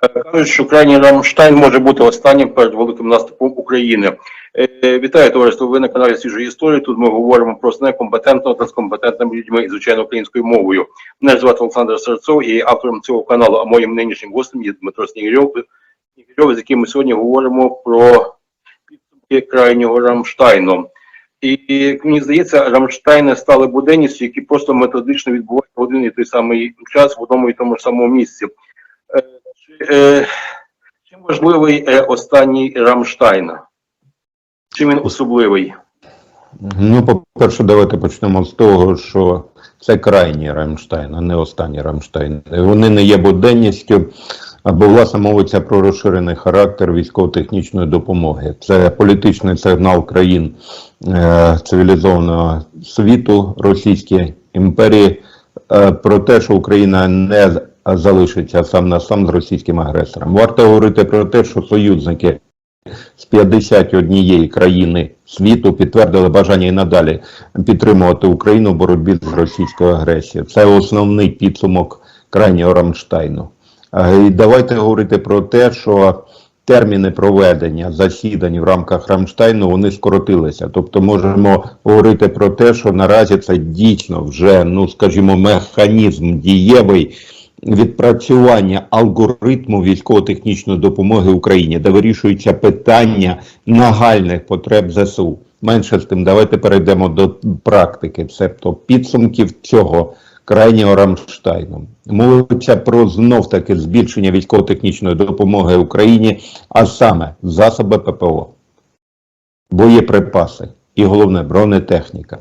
Кажуть, що крайній Рамштайн може бути останнім перед великим наступом України. Е, Вітаю, товариство. Ви на каналі Свіжої історії. Тут ми говоримо про основне компетентно та з компетентними людьми і звичайно українською мовою. Мене звати Олександр Серцов і автором цього каналу, а моїм нинішнім гостем є Дмитро Снігирьов, з яким ми сьогодні говоримо про підсумки крайнього Рамштайну. І мені здається, Рамштайни стали буденністю, які просто методично відбуваються один і той самий час в одному і тому ж самому місці. Е, чи, е, чим важливий е, останній Рамштайн? Чим він особливий? Ну, по-перше, давайте почнемо з того, що це крайній Рамштайн, а не останній Рамштайн. Вони не є буденністю, або власне мовиться про розширений характер військово-технічної допомоги. Це політичний сигнал країн е, цивілізованого світу Російської імперії е, про те, що Україна не залишиться сам на сам з російським агресором. Варто говорити про те, що союзники з 51 країни світу підтвердили бажання і надалі підтримувати Україну в боротьбі з російською агресією. Це основний підсумок крайнього Рамштайну. І давайте говорити про те, що терміни проведення засідань в рамках Рамштайну вони скоротилися. Тобто можемо говорити про те, що наразі це дійсно вже, ну скажімо, механізм дієвий відпрацювання алгоритму військово-технічної допомоги Україні, де вирішується питання нагальних потреб ЗСУ. Менше з тим, давайте перейдемо до практики, тобто підсумків цього крайнього Рамштайну. Мовиться про знов таки збільшення військово-технічної допомоги Україні, а саме засоби ППО, боєприпаси і головне бронетехніка.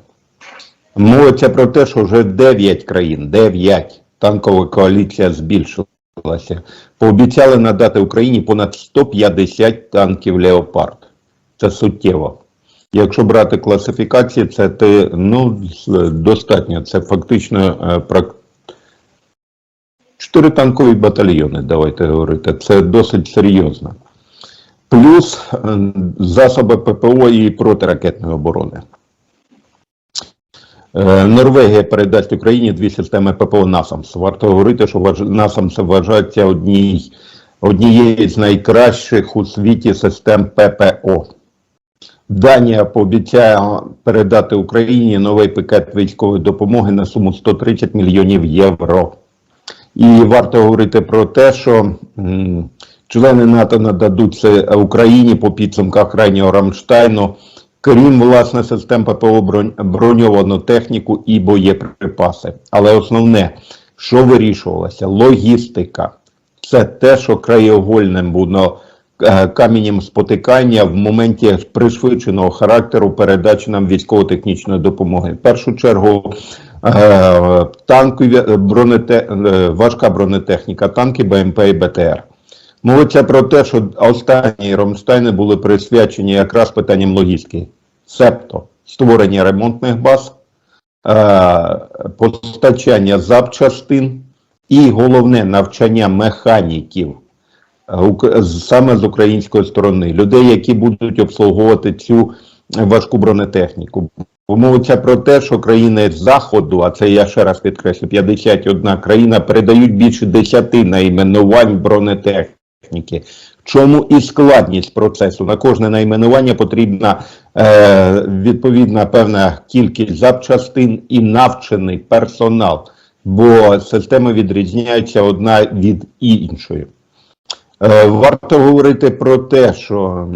Мовиться про те, що вже 9 країн, 9 танкова коаліція збільшилася. Пообіцяли надати Україні понад 150 танків Леопард. Це суттєво. Якщо брати класифікації, це ти, ну, достатньо. Це фактично е, чотири танкові батальйони, давайте говорити. Це досить серйозно. Плюс е, засоби ППО і протиракетної оборони. Е, Норвегія передасть Україні дві системи ППО НАСАМС. Варто говорити, що НАСАМС вважається однією з найкращих у світі систем ППО. Данія пообіцяє передати Україні новий пакет військової допомоги на суму 130 мільйонів євро. І варто говорити про те, що члени НАТО нададуть Україні по підсумках крайнього Рамштайну, крім власне систем ППО бронь- броньовану техніку і боєприпаси. Але основне, що вирішувалося, логістика. Це те, що краєугольним було е, каменем спотикання в моменті пришвидшеного характеру передачі нам військово-технічної допомоги. В першу чергу е, танкові бронете, е, важка бронетехніка, танки, БМП і БТР. Мовиться про те, що останні Ромштайни були присвячені якраз питанням логістики, себто створення ремонтних баз, е, постачання запчастин і головне навчання механіків е, саме з української сторони, людей, які будуть обслуговувати цю важку бронетехніку. Мовиться про те, що країни Заходу, а це я ще раз підкреслю, 51 країна передають більше 10 найменувань бронетехніки. В чому і складність процесу? На кожне найменування потрібна е, відповідна певна кількість запчастин і навчений персонал, бо системи відрізняються одна від іншої. Е, Варто говорити про те, що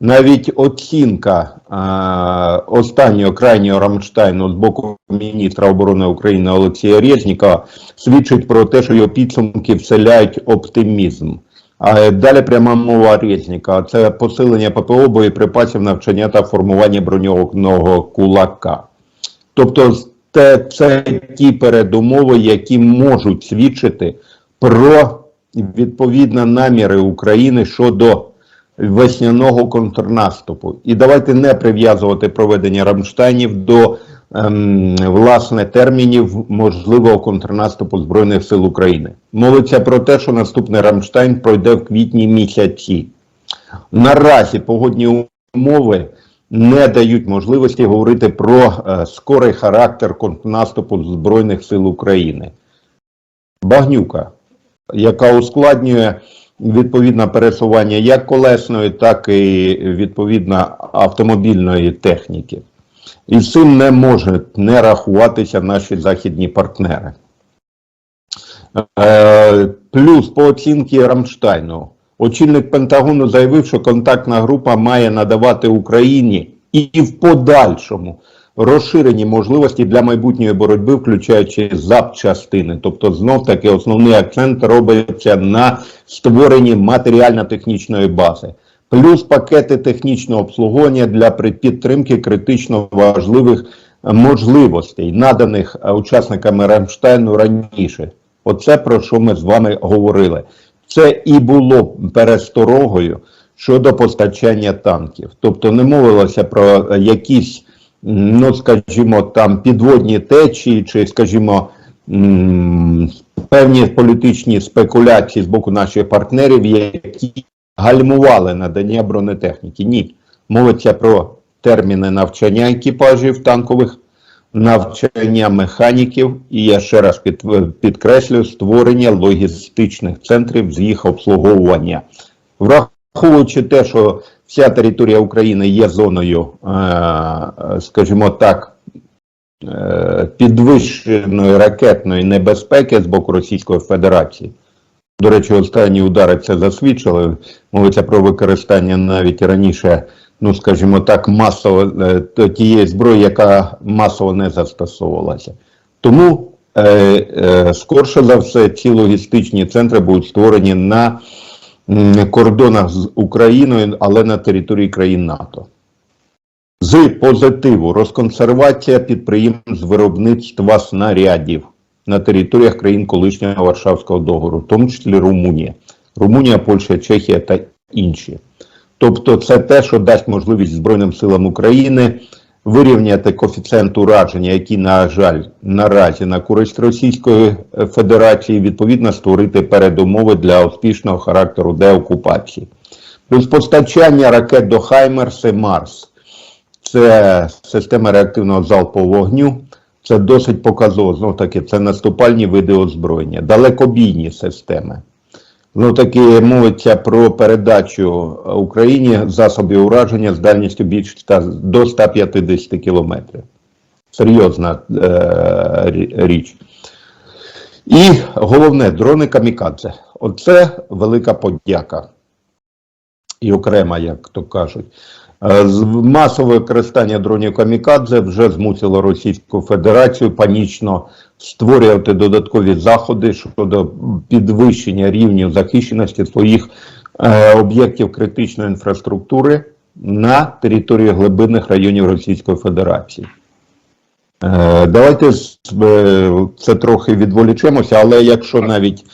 навіть оцінка е, останнього крайнього Рамштайну з боку міністра оборони України Олексія Резнікова свідчить про те, що його підсумки вселяють оптимізм. А далі пряма мова Резніка. Це посилення ППО, боєприпасів, навчання та формування броньованого кулака. Тобто, це, це ті передумови, які можуть свідчити про відповідно наміри України щодо весняного контрнаступу. І давайте не прив'язувати проведення Рамштайнів до ем, власне термінів можливого контрнаступу Збройних сил України. Мовиться про те, що наступний Рамштайн пройде в квітні місяці. Наразі погодні умови не дають можливості говорити про е, скорий характер контрнаступу Збройних сил України. Багнюка. яка ускладнює відповідно пересування як колесної, так і відповідно автомобільної техніки. І з цим не можуть не рахуватися наші західні партнери. Е, плюс по оцінці Рамштайну. Очільник Пентагону заявив, що контактна група має надавати Україні і в подальшому розширені можливості для майбутньої боротьби, включаючи запчастини. Тобто, знов таки основний акцент робиться на створенні матеріально-технічної бази. Плюс пакети технічного обслуговування для підтримки критично важливих е, можливостей, наданих е, учасниками Рамштайну раніше. Оце про що ми з вами говорили. Це і було пересторогою щодо постачання танків. Тобто не мовилося про якісь, ну скажімо, там підводні течії, чи, скажімо, певні політичні спекуляції з боку наших партнерів, які гальмували надання бронетехніки. Ні. Мовиться про терміни навчання екіпажів танкових, навчання механіків і я ще раз під, підкреслюю створення логістичних центрів з їх обслуговування. Враховуючи те, що вся територія України є зоною, е, скажімо так, е, підвищеної ракетної небезпеки з боку Російської Федерації. До речі, останні удари це засвідчили. Мовиться про використання навіть раніше, ну скажімо так, масово е, тієї зброї, яка масово не застосовувалася. Тому, е, е, скорше за все, ці логістичні центри будуть створені на кордонах з Україною, але на території країн НАТО. З позитиву розконсервація підприємств виробництва снарядів на територіях країн колишнього Варшавського договору, в тому числі Румунія. Румунія, Польща, Чехія та інші. Тобто, це те, що дасть можливість Збройним силам України вирівняти коефіцієнт ураження, який, на жаль, наразі на користь Російської е, Федерації, відповідно створити передумови для успішного характеру деокупації. Плюс постачання ракет до Хаймерс і Марс. Це система реактивного залпового вогню. Це досить показово. Знов таки, це наступальні види озброєння, далекобійні системи. Знов таки мовиться про передачу Україні засобів ураження з дальністю більше до 150 кілометрів. Серйозна е, річ. І головне, дрони камікадзе. Оце велика подяка. І окрема, як то кажуть. Е, Масове використання дронів камікадзе вже змусило Російську Федерацію панічно створювати додаткові заходи щодо підвищення рівню захищеності своїх е, об'єктів критичної інфраструктури на території глибинних районів Російської Федерації. Е, Давайте це трохи відволічемося, але якщо навіть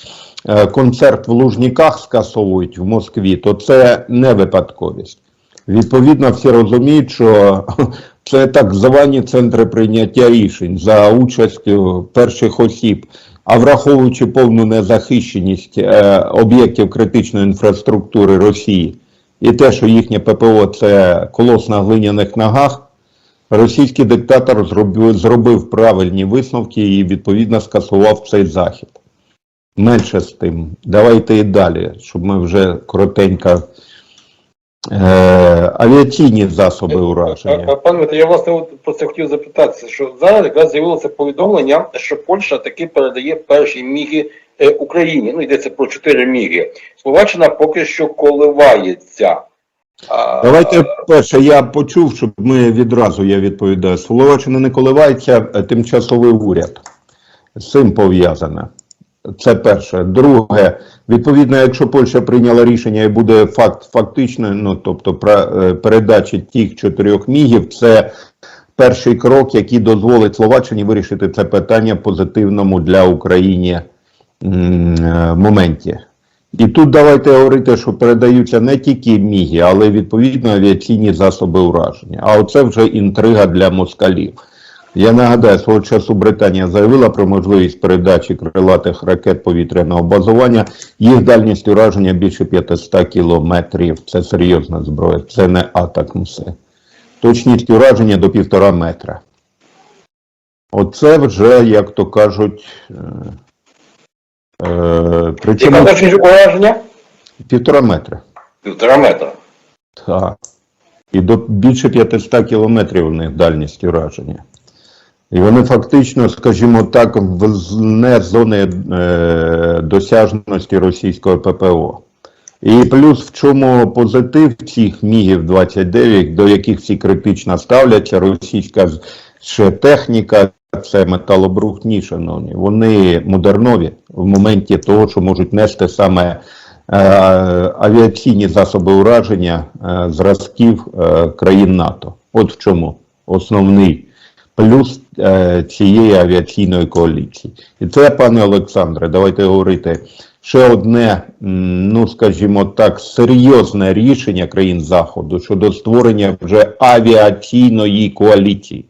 концерт в Лужніках скасовують в Москві, то це не випадковість. Відповідно, всі розуміють, що це так звані центри прийняття рішень за участю перших осіб, а враховуючи повну незахищеність е, об'єктів критичної інфраструктури Росії і те, що їхнє ППО це колос на глиняних ногах, російський диктатор зробив, зробив правильні висновки і відповідно скасував цей захід. Менше з тим, давайте і далі, щоб ми вже коротенько. Е, авіаційні засоби ураження. Пане Дмитро, я власне от про це хотів запитатися, що зараз якраз з'явилося повідомлення, що Польща таки передає перші міги е, Україні. Ну йдеться про чотири міги. Словаччина поки що коливається. Давайте перше, я почув, щоб ми відразу я відповідаю. Словаччина не коливається, тимчасовий уряд. З цим пов'язане. Це перше. Друге, відповідно, якщо Польща прийняла рішення і буде факт фактичною, ну тобто е, передачі тих чотирьох мігів, це перший крок, який дозволить Словаччині вирішити це питання позитивному для України е, моменті. І тут давайте говорити, що передаються не тільки міги, але відповідно авіаційні засоби ураження. А оце вже інтрига для москалів. Я нагадаю, свого часу Британія заявила про можливість передачі крилатих ракет повітряного базування. Їх дальність ураження більше 500 кілометрів. Це серйозна зброя, це не атакмси. Точність ураження до півтора метра. Оце вже, як то кажуть, е, Е, причому Яка точність ураження? півтора метра. Півтора метра. Так. І до більше 500 кілометрів у них дальність ураження. І вони фактично, скажімо так, вне зони е, досяжності російського ППО. І плюс в чому позитив цих мігів 29, до яких всі критично ставляться, російська ще техніка, це металобрухт, шановні. Вони модернові в моменті того, що можуть нести саме е, авіаційні засоби ураження е, зразків е, країн НАТО. От в чому основний плюс е, цієї авіаційної коаліції. І це, пане Олександре, давайте говорити. Ще одне, ну скажімо так, серйозне рішення країн Заходу щодо створення вже авіаційної коаліції.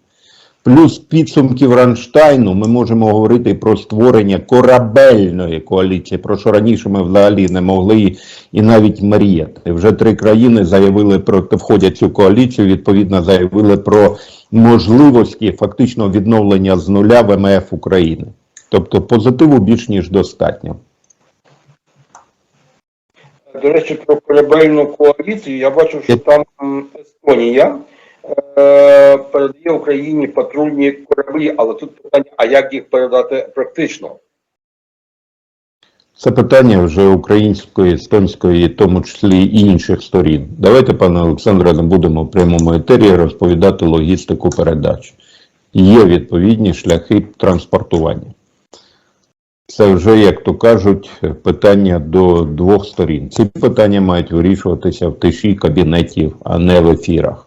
Плюс підсумків Ранштайну ми можемо говорити про створення корабельної коаліції, про що раніше ми взагалі не могли і навіть мріяти. Вже три країни заявили про входять цю коаліцію, відповідно заявили про можливості фактично відновлення з нуля ВМФ України. Тобто позитиву більш ніж достатньо. До речі, про корабельну коаліцію я бачу, що там Естонія е, передає Україні патрульні кораблі, але тут питання, а як їх передати практично? Це питання вже української, естонської, в тому числі і інших сторін. Давайте, пане Олександре, не будемо в прямому етері розповідати логістику передач. Є відповідні шляхи транспортування. Це вже, як то кажуть, питання до двох сторін. Ці питання мають вирішуватися в тиші кабінетів, а не в ефірах.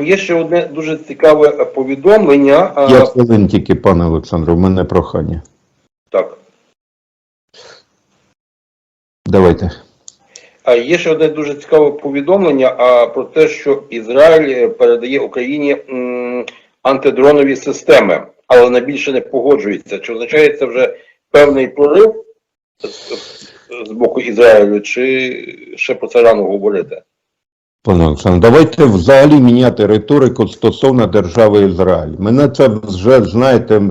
Є ще одне дуже цікаве повідомлення. Я хвилин тільки, пане Олександре, в мене прохання. Так. Давайте. А є ще одне дуже цікаве повідомлення а, про те, що Ізраїль е, передає Україні м, антидронові системи, але на більше не погоджується. Чи означає це вже певний прорив з- з боку Ізраїлю, чи ще про це рано говорити? Пане Олександр, давайте взагалі міняти риторику стосовно держави Ізраїль. Мене це вже, знаєте,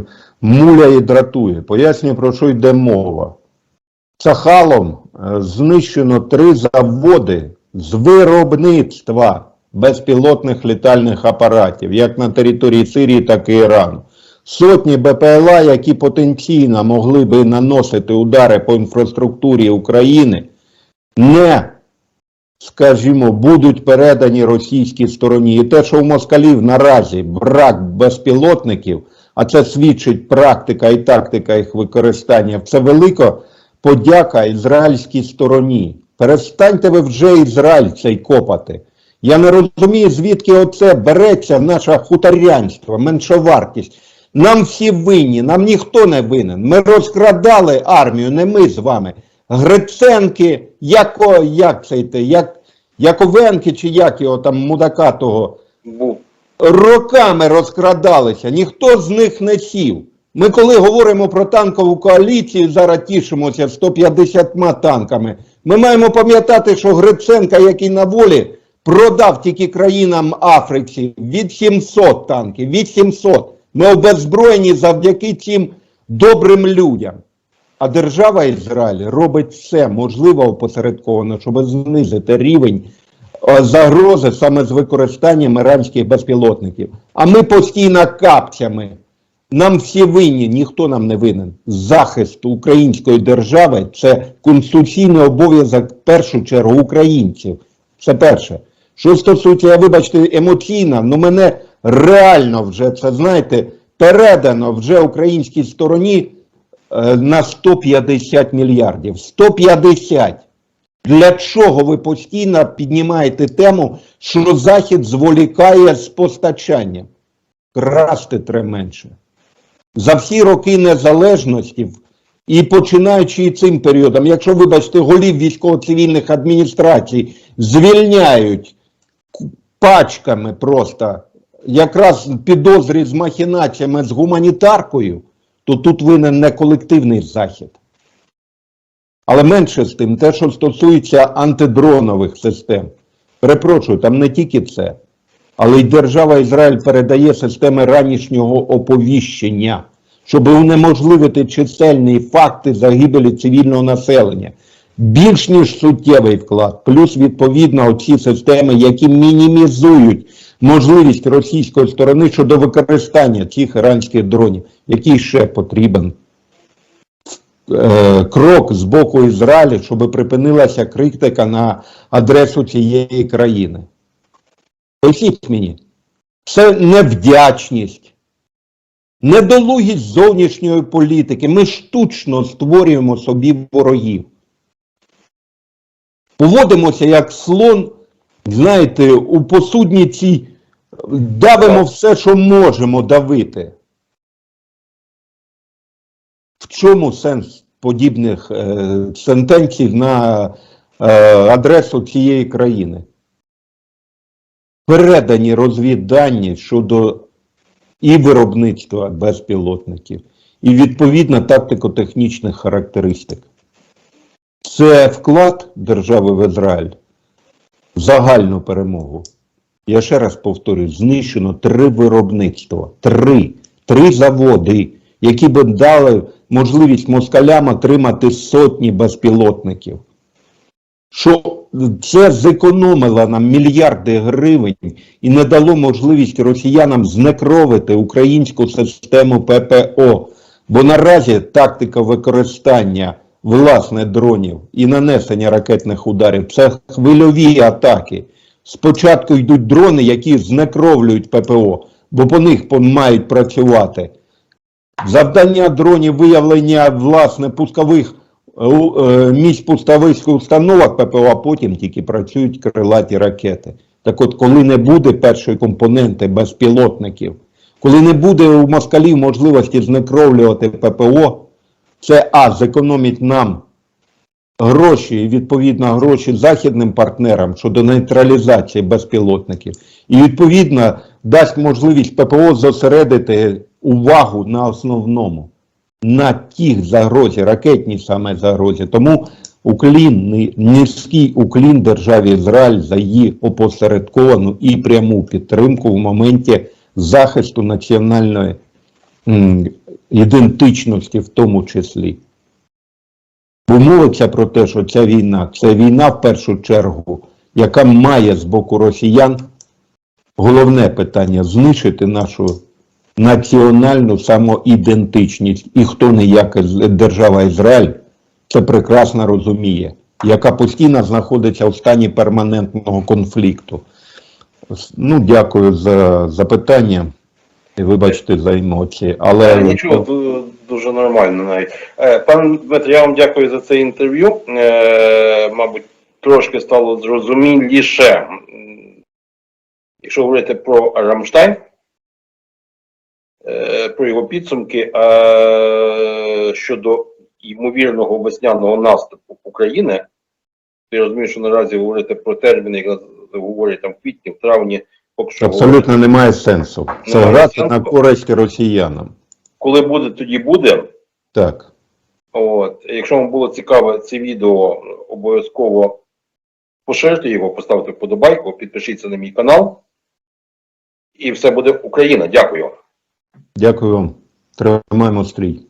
муляє і дратує. Пояснюю, про що йде мова. Цахалом е, знищено три заводи з виробництва безпілотних літальних апаратів, як на території Сирії, так і Ірану. Сотні БПЛА, які потенційно могли би наносити удари по інфраструктурі України, не скажімо, будуть передані російській стороні. І те, що у москалів наразі брак безпілотників, а це свідчить практика і тактика їх використання, це велика подяка ізраїльській стороні. Перестаньте ви вже Ізраїль цей копати. Я не розумію, звідки оце береться наше хуторянство, меншовартість. Нам всі винні, нам ніхто не винен. Ми розкрадали армію, не ми з вами. Гриценки, яко, як це йти, як, Яковенки чи як його там мудака того, роками розкрадалися, ніхто з них не сів. Ми коли говоримо про танкову коаліцію, зараз тішимося 150 танками. Ми маємо пам'ятати, що Гриценка, який на волі, продав тільки країнам Африки від 700 танків, від 700. Ми обезброєні завдяки цим добрим людям. А держава Ізраїль робить все можливе опосередковано, щоб знизити рівень е, загрози саме з використанням іранських безпілотників. А ми постійно капцями. Нам всі винні, ніхто нам не винен. Захист української держави це конституційний обов'язок в першу чергу українців. Це перше. Що стосується, я вибачте, емоційно, ну мене реально вже це знаєте, передано вже українській стороні на 150 мільярдів. 150! Для чого ви постійно піднімаєте тему, що Захід зволікає з постачанням? Красти треба менше. За всі роки незалежності і починаючи і цим періодом, якщо, вибачте, голів військово-цивільних адміністрацій звільняють пачками просто якраз підозрі з махінаціями з гуманітаркою, то тут винен не колективний захід. Але менше з тим, те, що стосується антидронових систем, перепрошую, там не тільки це, але й держава Ізраїль передає системи ранішнього оповіщення, щоб унеможливити чисельні факти загибелі цивільного населення. Більш ніж суттєвий вклад, плюс відповідно оці системи, які мінімізують можливість російської сторони щодо використання цих іранських дронів, який ще потрібен е, крок з боку Ізраїлю, щоб припинилася критика на адресу цієї країни. Поясніть мені, це невдячність, недолугість зовнішньої політики. Ми штучно створюємо собі ворогів. Поводимося як слон, знаєте, у посудниці давимо все, що можемо давити. В чому сенс подібних е, сентенцій на е, адресу цієї країни? Передані розвіддані щодо і виробництва безпілотників, і відповідно тактико-технічних характеристик. Це вклад держави в Ізраїль в загальну перемогу. Я ще раз повторюю, знищено три виробництва, три, три заводи, які б дали можливість москалям отримати сотні безпілотників. Що це зекономило нам мільярди гривень і не дало можливість росіянам знекровити українську систему ППО. Бо наразі тактика використання власне дронів і нанесення ракетних ударів це хвильові атаки. Спочатку йдуть дрони, які знекровлюють ППО, бо по них мають працювати. Завдання дронів виявлення власне пускових е, е, місць пускових установок ППО, а потім тільки працюють крилаті ракети. Так от, коли не буде першої компоненти безпілотників, коли не буде у москалів можливості знекровлювати ППО, це А, зекономить нам гроші, відповідно гроші західним партнерам щодо нейтралізації безпілотників. І відповідно дасть можливість ППО зосередити увагу на основному, на тих загрозі, ракетній саме загрозі. Тому уклін, низький уклін державі Ізраїль за її опосередковану і пряму підтримку в моменті захисту національної ідентичності в тому числі. Бо мовиться про те, що ця війна це війна в першу чергу, яка має з боку росіян головне питання знищити нашу національну самоідентичність. І хто не як держава Ізраїль це прекрасно розуміє, яка постійно знаходиться в стані перманентного конфлікту. Ну, дякую за запитання. Вибачте за емоції, але Е, Нічого, ду- дуже нормально навіть. Е, Пане Дмитро, я вам дякую за це інтерв'ю. Е, Мабуть, трошки стало зрозуміліше. Якщо говорити про Рамштайн, про його підсумки щодо ймовірного весняного наступу України, ти розумієш, що наразі говорити про терміни, як говорять там в квітні, в травні. Абсолютно немає сенсу. Це Немає грати сенсу. на користь росіянам. коли буде, тоді буде. Так. От, якщо вам було цікаве це відео, обов'язково поширте його, поставте вподобайку, підпишіться на мій канал. І все буде Україна. Дякую. Дякую вам. Тримаємо стрій.